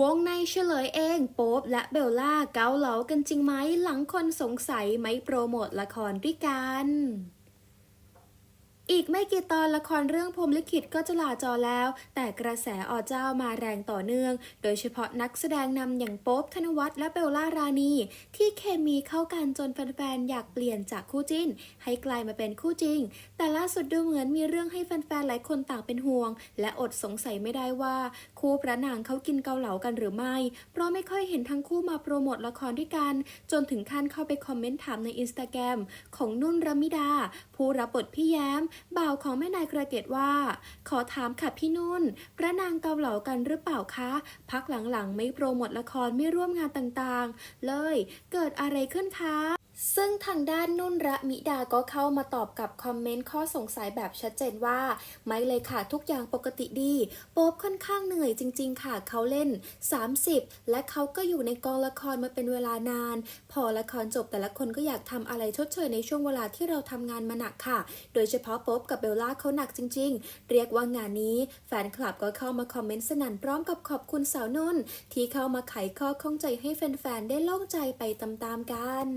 วงในเฉลยเองโป๊บและเบลล่าเกาเหลากันจริงไหมหลังคนสงสัยไม่โปรโมทละครด้วยกัน อีกไม่กี่ตอนละครเรื่องพรมลิขิตก็จะลาจอแล้ว แต่กระแสอเจ้ามาแรงต่อเนื่อง โดยเฉพาะนักแสดงนำอย่างโป๊บธนวัฒน์และเบลล่ารานีที่เคมีเข้ากันจนแฟนๆ อยากเปลี่ยนจากคู่จิ้น ให้กลายมาเป็นคู่จริง แต่ล่าสุดดูเหมือนมีเรื่องให้แฟนๆ หลายคนต่างเป็นห่วง และอดสงสัยไม่ได้ว่า คู่พระนางเขากินเกาเหลากันหรือไม่ เพราะไม่ค่อยเห็นทั้งคู่มาโปรโมทละครด้วยกัน จนถึงขั้นเข้าไปคอมเมนต์ถามในอินสตาแกรมของนุ่นรมิดา ผู้รับบทพี่แย้มบ่าวของแม่นายกระเกตว่า ขอถามค่ะพี่นุ่น พระนางเกาเหลากันหรือเปล่าคะ พักหลังๆ ไม่โปรโมทละครไม่ร่วมงานต่างๆ เลย เกิดอะไรขึ้นคะ ซึ่งทางด้านนุ่นระมิดาก็เข้ามาตอบกับคอมเมนต์ข้อสงสัยแบบชัดเจนว่า ไม่เลยค่ะทุกอย่างปกติดี โป๊บค่อนข้างเหนื่อยจริง ๆ ค่ะเขาเล่น 30 และเขาก็อยู่ในกองละครมาเป็นเวลานาน พอละครจบแต่ละคนก็อยากทำอะไรชดเชยในช่วงเวลาที่เราทำงานมาหนักค่ะ โดยเฉพาะโป๊บกับเบลล่าเขาหนักจริง ๆ เรียกว่างานนี้แฟนคลับก็เข้ามาคอมเมนต์สนั่นพร้อมกับขอบคุณสาวนุ่น ที่เข้ามาไขข้อข้องใจให้แฟนๆได้โล่งใจไปตามๆกัน